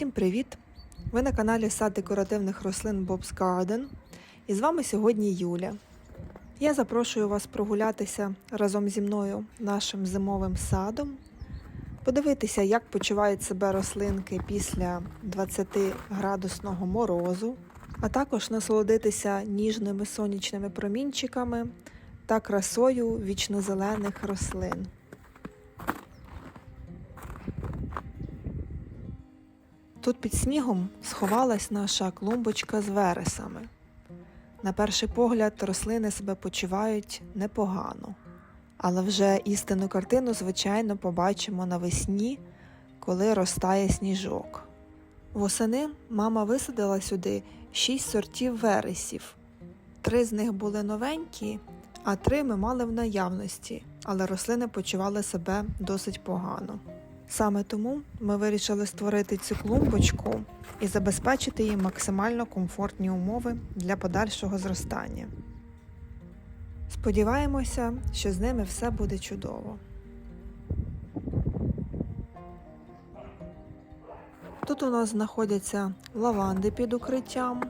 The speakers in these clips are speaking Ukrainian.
Усім привіт! Ви на каналі Сад декоративних рослин Bob's Garden. І з вами сьогодні Юля. Я запрошую вас прогулятися разом зі мною нашим зимовим садом, подивитися, як почувають себе рослинки після 20-градусного морозу, а також насолодитися ніжними сонячними промінчиками та красою вічнозелених рослин. Тут під снігом сховалась наша клумбочка з вересами. На перший погляд, рослини себе почувають непогано, але вже істинну картину, звичайно, побачимо навесні, коли розтає сніжок. Восени мама висадила сюди шість сортів вересів. Три з них були новенькі, а три ми мали в наявності, але рослини почували себе досить погано. Саме тому ми вирішили створити цю клумбочку і забезпечити їй максимально комфортні умови для подальшого зростання. Сподіваємося, що з ними все буде чудово. Тут у нас знаходяться лаванди під укриттям,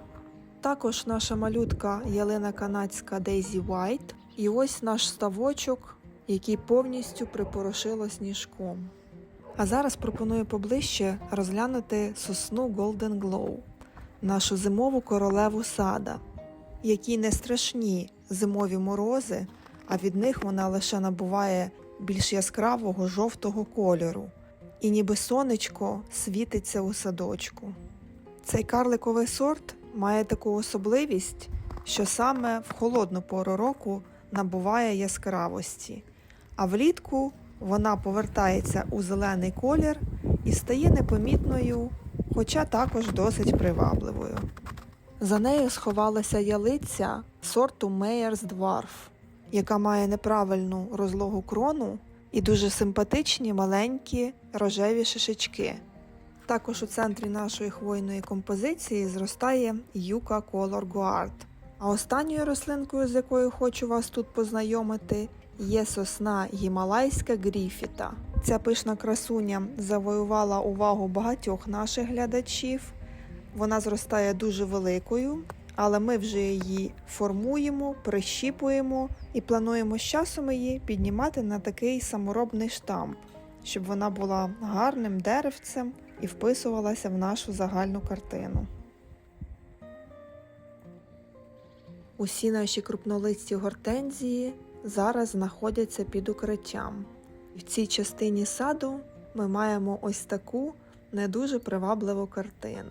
також наша малютка ялина канадська Daisy White, і ось наш ставочок, який повністю припорошило сніжком. А зараз пропоную поближче розглянути сосну Golden Glow, нашу зимову королеву сада, які не страшні зимові морози, а від них вона лише набуває більш яскравого жовтого кольору, і ніби сонечко світиться у садочку. Цей карликовий сорт має таку особливість, що саме в холодну пору року набуває яскравості, а влітку вона повертається у зелений колір і стає непомітною, хоча також досить привабливою. За нею сховалася ялиця сорту Мейерс Dwarf, яка має неправильну розлогу крону і дуже симпатичні маленькі рожеві шишечки. Також у центрі нашої хвойної композиції зростає юка Color Guard. А останньою рослинкою, з якою хочу вас тут познайомити, є сосна гімалайська гріфіта. Ця пишна красуня завоювала увагу багатьох наших глядачів. Вона зростає дуже великою, але ми вже її формуємо, прищіпуємо і плануємо з часом її піднімати на такий саморобний штамп, щоб вона була гарним деревцем і вписувалася в нашу загальну картину. Усі наші крупнолисті гортензії зараз знаходяться під укриттям. В цій частині саду ми маємо ось таку не дуже привабливу картину.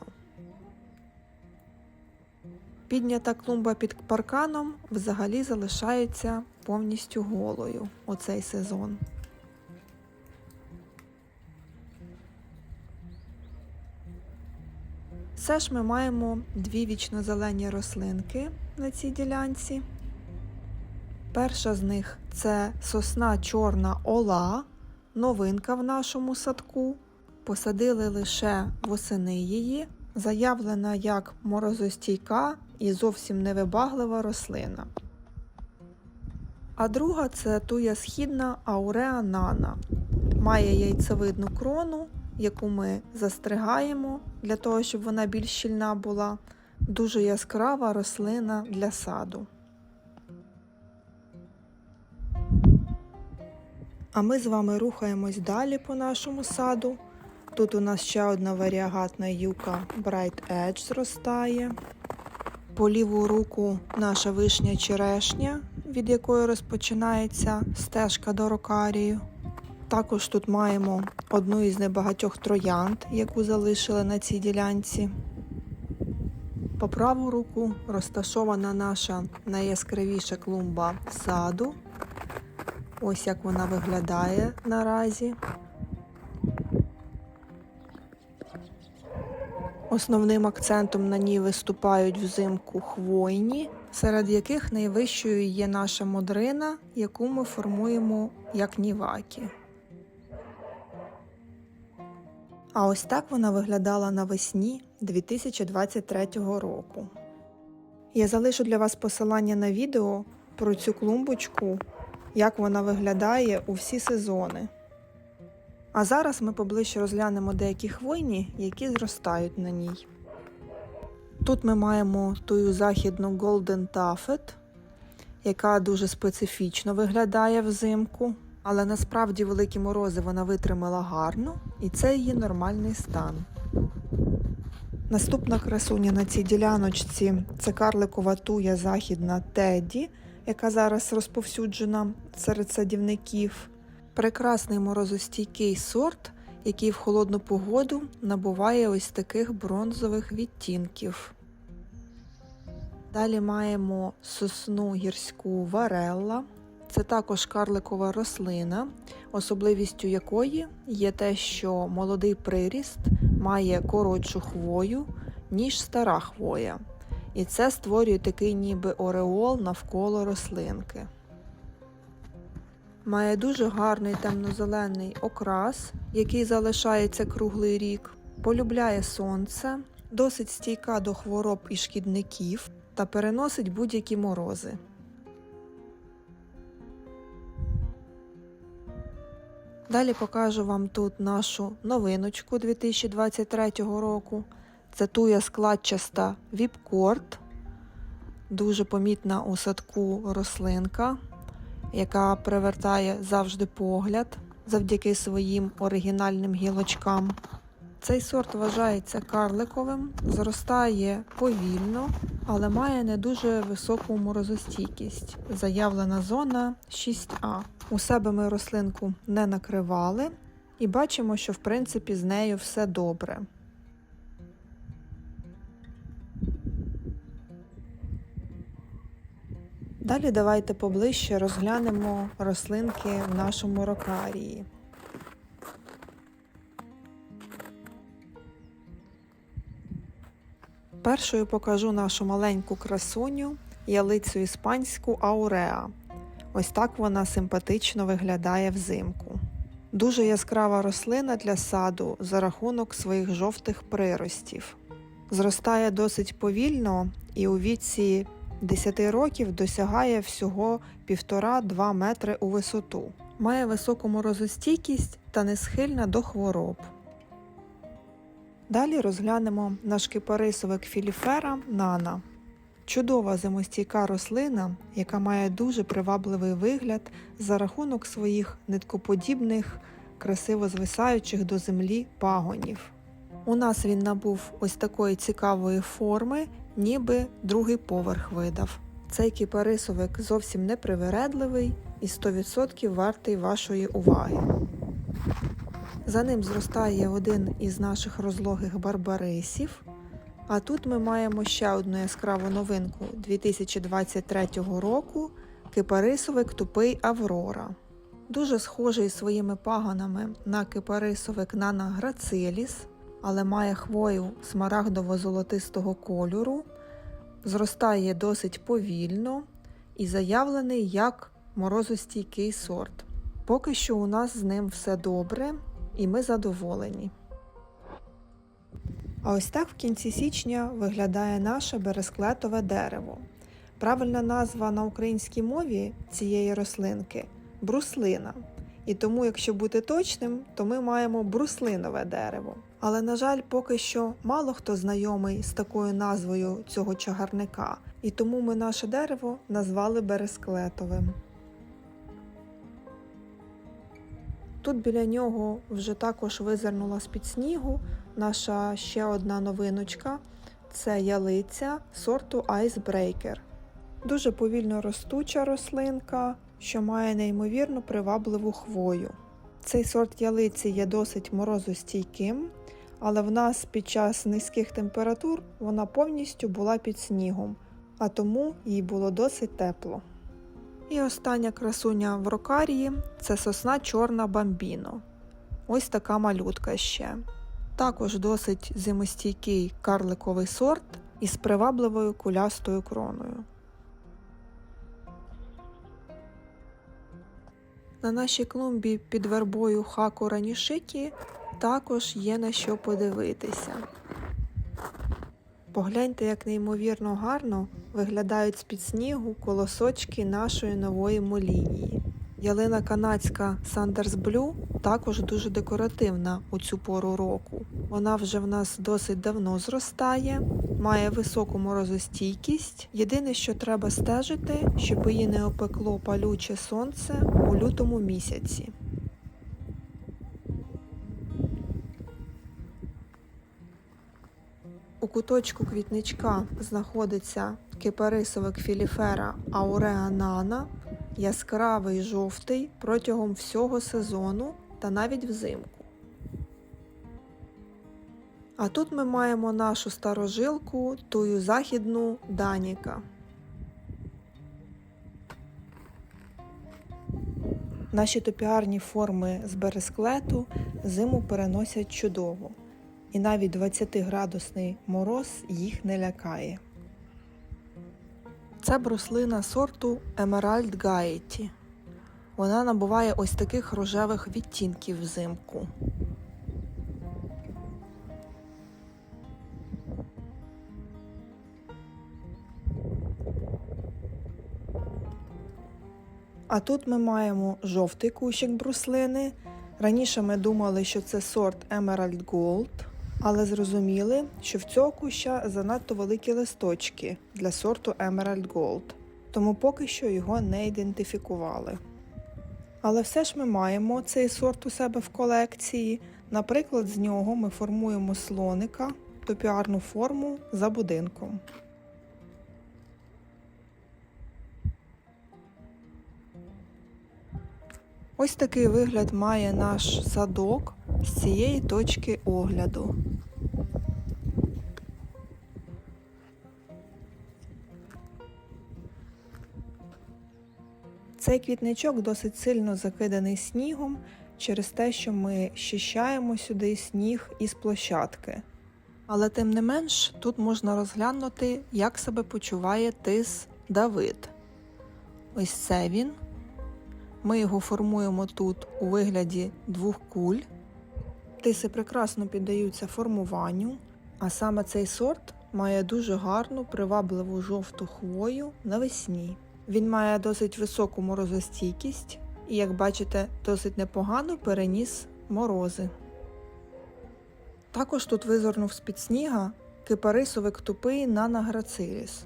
Піднята клумба під парканом взагалі залишається повністю голою у цей сезон. Все ж ми маємо дві вічнозелені рослинки на цій ділянці. Перша з них це сосна чорна ола, новинка в нашому садку. Посадили лише восени її, заявлена як морозостійка і зовсім невибаглива рослина. А друга це туя східна ауреа нана. Має яйцевидну крону, яку ми застригаємо для того, щоб вона більш щільна була. Дуже яскрава рослина для саду. А ми з вами рухаємось далі по нашому саду. Тут у нас ще одна варіагатна юка Bright Edge зростає. По ліву руку наша вишня черешня, від якої розпочинається стежка до рокарію. Також тут маємо одну із небагатьох троянд, яку залишили на цій ділянці. По праву руку розташована наша найяскравіша клумба саду. Ось як вона виглядає наразі. Основним акцентом на ній виступають взимку хвойні, серед яких найвищою є наша модрина, яку ми формуємо як нівакі. А ось так вона виглядала навесні 2023 року. Я залишу для вас посилання на відео про цю клумбочку як вона виглядає у всі сезони. А зараз ми поближче розглянемо деякі хвойні, які зростають на ній. Тут ми маємо тую західну Golden Taffet, яка дуже специфічно виглядає взимку, але насправді великі морози вона витримала гарно, і це її нормальний стан. Наступна красуня на цій діляночці це карликова туя західна Теді, яка зараз розповсюджена серед садівників. Прекрасний морозостійкий сорт, який в холодну погоду набуває ось таких бронзових відтінків. Далі маємо сосну гірську варелла. Це також карликова рослина, особливістю якої є те, що молодий приріст має коротшу хвою, ніж стара хвоя. І це створює такий ніби ореол навколо рослинки. Має дуже гарний темно-зелений окрас, який залишається круглий рік, полюбляє сонце, досить стійка до хвороб і шкідників та переносить будь-які морози. Далі покажу вам тут нашу новиночку 2023 року. Це туя складчаста віпкорд, дуже помітна у садку рослинка, яка привертає завжди погляд завдяки своїм оригінальним гілочкам. Цей сорт вважається карликовим, зростає повільно, але має не дуже високу морозостійкість. Заявлена зона 6А. У себе ми рослинку не накривали і бачимо, що в принципі з нею все добре. Далі давайте поближче розглянемо рослинки в нашому рокарії. Першою покажу нашу маленьку красуню ялицю іспанську Ауреа. Ось так вона симпатично виглядає взимку. Дуже яскрава рослина для саду за рахунок своїх жовтих приростів. Зростає досить повільно і у віці 10 років досягає всього 1,5-2 метри у висоту. Має високу морозостійкість та не схильна до хвороб. Далі розглянемо наш кипарисовик філіфера Нана. Чудова зимостійка рослина, яка має дуже привабливий вигляд за рахунок своїх ниткоподібних, красиво звисаючих до землі пагонів. У нас він набув ось такої цікавої форми, ніби другий поверх видав. Цей кіпарисовик зовсім не привередливий і 100% вартий вашої уваги. За ним зростає один із наших розлогих барбарисів. А тут ми маємо ще одну яскраву новинку 2023 року кипарисовик тупий Аврора. Дуже схожий своїми пагонами на кипарисовик Нана Грациліс, але має хвою смарагдово-золотистого кольору, зростає досить повільно і заявлений як морозостійкий сорт. Поки що у нас з ним все добре і ми задоволені. А ось так в кінці січня виглядає наше бересклетове дерево. Правильна назва на українській мові цієї рослинки бруслина. І тому, якщо бути точним, то ми маємо бруслинове дерево. Але, на жаль, поки що мало хто знайомий з такою назвою цього чагарника, і тому ми наше дерево назвали бересклетовим. Тут біля нього вже також визирнула з-під снігу наша ще одна новиночка це ялиця сорту Icebreaker. Дуже повільно ростуча рослинка, що має неймовірно привабливу хвою. Цей сорт ялиці є досить морозостійким, але в нас під час низьких температур вона повністю була під снігом, а тому їй було досить тепло. І остання красуня в рокарії це сосна чорна бамбіно. Ось така малютка ще. Також досить зимостійкий карликовий сорт із привабливою кулястою кроною. На нашій клумбі під вербою хаку ранішикі також є на що подивитися. Погляньте, як неймовірно гарно виглядають з-під снігу колосочки нашої нової молінії. Ялина канадська Sanders Blue також дуже декоративна у цю пору року. Вона вже в нас досить давно зростає, має високу морозостійкість. Єдине, що треба стежити, щоб її не опекло палюче сонце у лютому місяці. Куточку квітничка знаходиться кипарисовик філіфера Ауреа Нана, яскравий жовтий протягом всього сезону та навіть взимку. А тут ми маємо нашу старожилку, тую західну Даніка. Наші топіарні форми з бересклету зиму переносять чудово, і навіть 20-градусний мороз їх не лякає. Це бруслина сорту Emerald Gaety. Вона набуває ось таких рожевих відтінків взимку. А тут ми маємо жовтий кущик бруслини. Раніше ми думали, що це сорт Emerald Gold, але зрозуміли, що в цього куща занадто великі листочки для сорту Emerald Gold, тому поки що його не ідентифікували. Але все ж ми маємо цей сорт у себе в колекції. Наприклад, з нього ми формуємо слоника, топіарну форму за будинком. Ось такий вигляд має наш садок з цієї точки огляду. Цей квітничок досить сильно закиданий снігом через те, що ми щищаємо сюди сніг із площадки. Але тим не менш тут можна розглянути, як себе почуває тис Давид. Ось це він. Ми його формуємо тут у вигляді двох куль. Тиси прекрасно піддаються формуванню, а саме цей сорт має дуже гарну привабливу жовту хвою навесні. Він має досить високу морозостійкість і, як бачите, досить непогано переніс морози. Також тут визирнув з-під сніга кипарисовик тупий Нана Грациліс.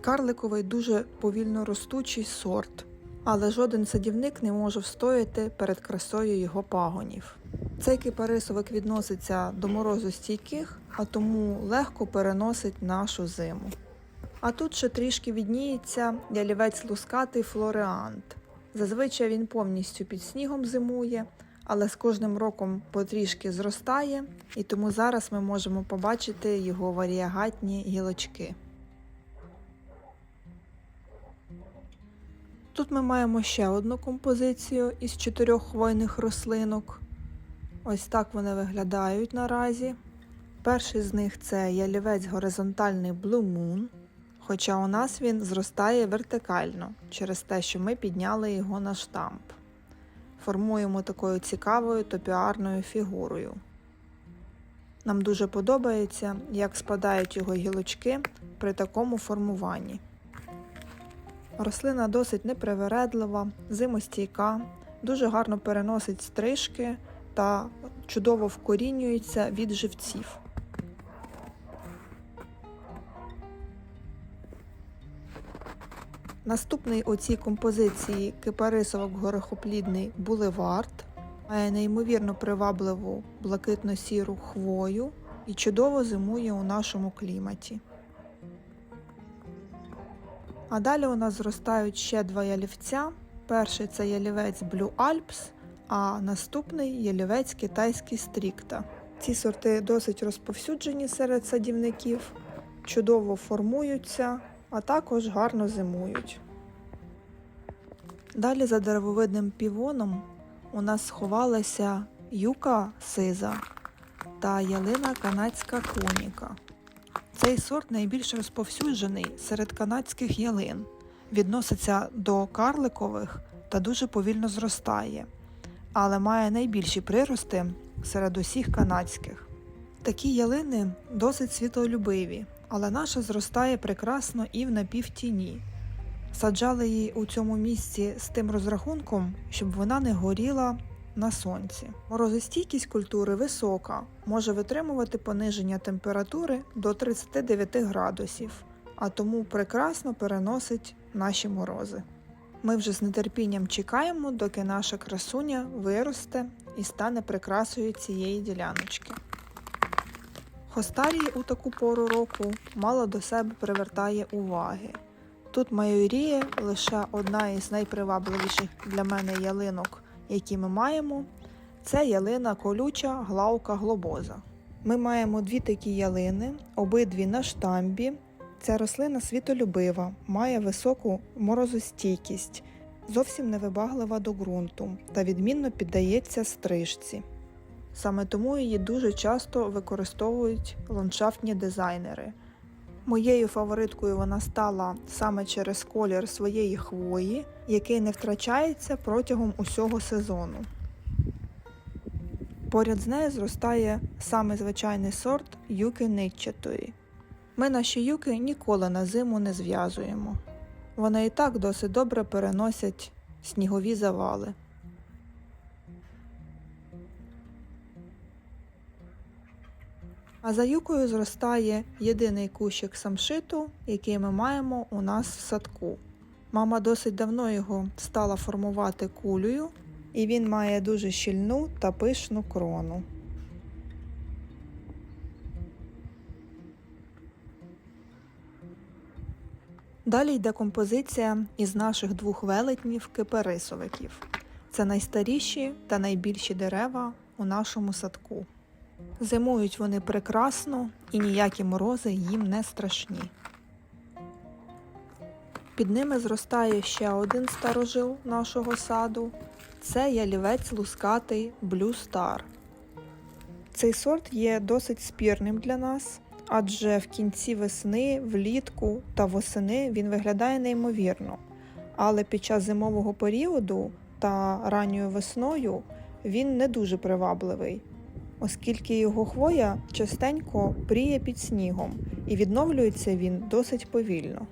Карликовий дуже повільно ростучий сорт але жоден садівник не може встояти перед красою його пагонів. Цей кипарисовик відноситься до морозостійких, а тому легко переносить нашу зиму. А тут ще трішки відніється ялівець лускатий флореант. Зазвичай він повністю під снігом зимує, але з кожним роком потрішки зростає, і тому зараз ми можемо побачити його варіагатні гілочки. Тут ми маємо ще одну композицію із чотирьох хвойних рослинок. Ось так вони виглядають наразі. Перший з них це ялівець горизонтальний Blue Moon, хоча у нас він зростає вертикально через те, що ми підняли його на штамп. Формуємо такою цікавою топіарною фігурою. Нам дуже подобається, як спадають його гілочки при такому формуванні. Рослина досить непривередлива, зимостійка, дуже гарно переносить стрижки та чудово вкорінюється від живців. Наступний у цій композиції кипарисовок горохоплідний булевард має неймовірно привабливу блакитно-сіру хвою і чудово зимує у нашому кліматі. А далі у нас зростають ще два ялівця. Перший це ялівець Blue Alps, а наступний ялівець китайський стрікта. Ці сорти досить розповсюджені серед садівників, чудово формуються, а також гарно зимують. Далі за деревовидним півоном у нас сховалася юка сиза та ялина канадська коніка. Цей сорт найбільш розповсюджений серед канадських ялин, відноситься до карликових та дуже повільно зростає, але має найбільші прирости серед усіх канадських. Такі ялини досить світлолюбиві, але наша зростає прекрасно і в напівтіні. Саджали її у цьому місці з тим розрахунком, щоб вона не горіла на сонці. Морозостійкість культури висока, може витримувати пониження температури до 39 градусів, а тому прекрасно переносить наші морози. Ми вже з нетерпінням чекаємо, доки наша красуня виросте і стане прикрасою цієї діляночки. Хостарії у таку пору року мало до себе привертає уваги. Тут майоріє лише одна із найпривабливіших для мене ялинок, які ми маємо. Це ялина колюча главка глобоза. Ми маємо дві такі ялини, обидві на штамбі. Ця рослина світолюбива, має високу морозостійкість, зовсім невибаглива до ґрунту та відмінно піддається стрижці. Саме тому її дуже часто використовують ландшафтні дизайнери. Моєю фавориткою вона стала саме через колір своєї хвої, який не втрачається протягом усього сезону. Поряд з нею зростає саме звичайний сорт юки нитчатої. Ми наші юки ніколи на зиму не зв'язуємо. Вони і так досить добре переносять снігові завали. А за юкою зростає єдиний кущик самшиту, який ми маємо у нас в садку. Мама досить давно його стала формувати кулею, і він має дуже щільну та пишну крону. Далі йде композиція із наших двох велетнів киперисовиків. Це найстаріші та найбільші дерева у нашому садку. Зимують вони прекрасно і ніякі морози їм не страшні. Під ними зростає ще один старожил нашого саду. Це ялівець лускатий Blue Star. Цей сорт є досить спірним для нас, адже в кінці весни, влітку та восени він виглядає неймовірно. Але під час зимового періоду та ранньою весною він не дуже привабливий, оскільки його хвоя частенько пріє під снігом і відновлюється він досить повільно.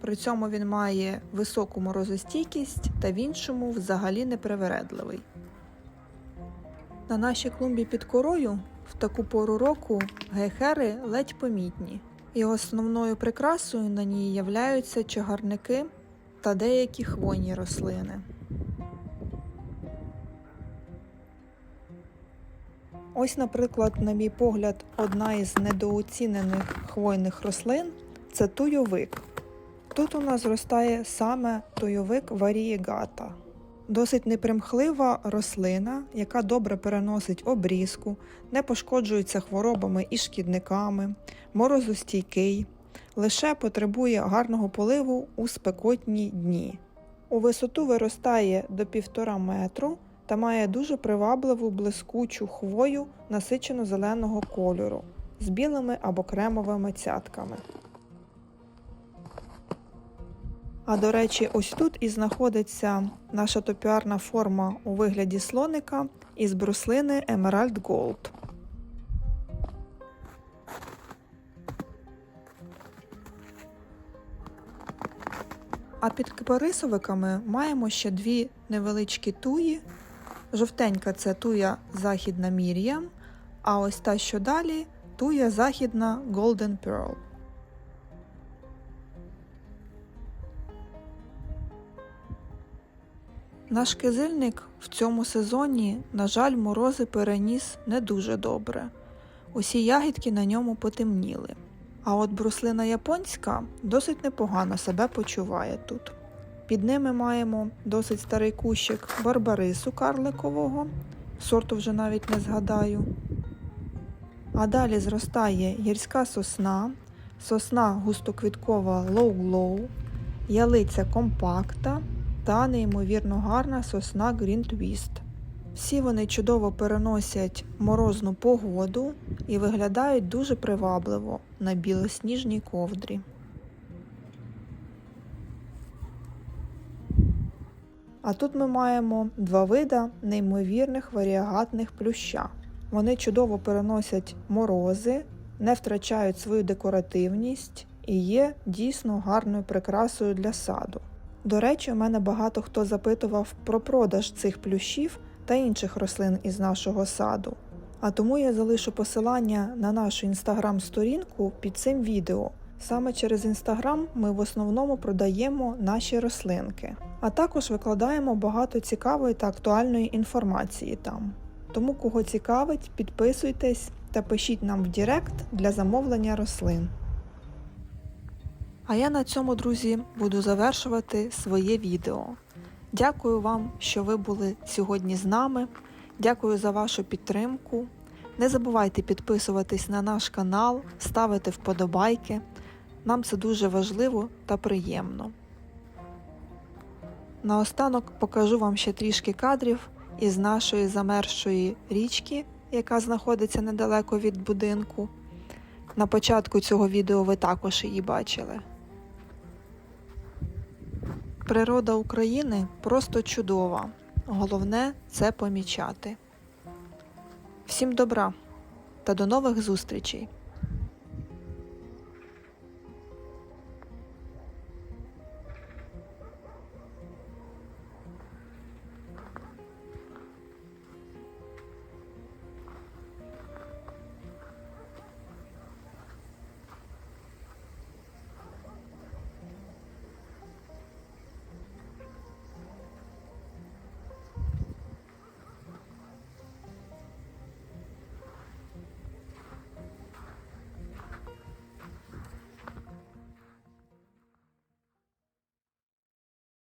При цьому він має високу морозостійкість та в іншому взагалі непривередливий. На нашій клумбі під корою в таку пору року гейхери ледь помітні, і основною прикрасою на ній являються чагарники та деякі хвойні рослини. Ось, наприклад, на мій погляд, одна із недооцінених хвойних рослин це туйовик. Тут у нас зростає саме туйовик варієгата. Досить непримхлива рослина, яка добре переносить обрізку, не пошкоджується хворобами і шкідниками, морозостійкий, лише потребує гарного поливу у спекотні дні. У висоту виростає до 1,5 метру та має дуже привабливу блискучу хвою насичено зеленого кольору з білими або кремовими цятками. А до речі, ось тут і знаходиться наша топіарна форма у вигляді слоника із бруслини Emerald Gold. А під кипарисовиками маємо ще дві невеличкі туї. Жовтенька це туя західна Мір'ям, а ось та, що далі, туя західна Golden Pearl. Наш кизильник в цьому сезоні, на жаль, морози переніс не дуже добре. Усі ягідки на ньому потемніли. А от бруслина японська досить непогано себе почуває тут. Під ними маємо досить старий кущик барбарису карликового, сорту вже навіть не згадаю. А далі зростає гірська сосна, сосна густоквіткова лоу-лоу, ялиця компакта та неймовірно гарна сосна Green Twist. Всі вони чудово переносять морозну погоду і виглядають дуже привабливо на білосніжній ковдрі. А тут ми маємо два вида неймовірних варіагатних плюща. Вони чудово переносять морози, не втрачають свою декоративність і є дійсно гарною прикрасою для саду. До речі, у мене багато хто запитував про продаж цих плющів та інших рослин із нашого саду. А тому я залишу посилання на нашу інстаграм-сторінку під цим відео. Саме через інстаграм ми в основному продаємо наші рослинки, а також викладаємо багато цікавої та актуальної інформації там. Тому, кого цікавить, підписуйтесь та пишіть нам в Директ для замовлення рослин. А я на цьому, друзі, буду завершувати своє відео. Дякую вам, що ви були сьогодні з нами. Дякую за вашу підтримку. Не забувайте підписуватись на наш канал, ставити вподобайки. Нам це дуже важливо та приємно. Наостанок покажу вам ще трішки кадрів із нашої замерзшої річки, яка знаходиться недалеко від будинку. На початку цього відео ви також її бачили. Природа України просто чудова. Головне це помічати. Всім добра та до нових зустрічей!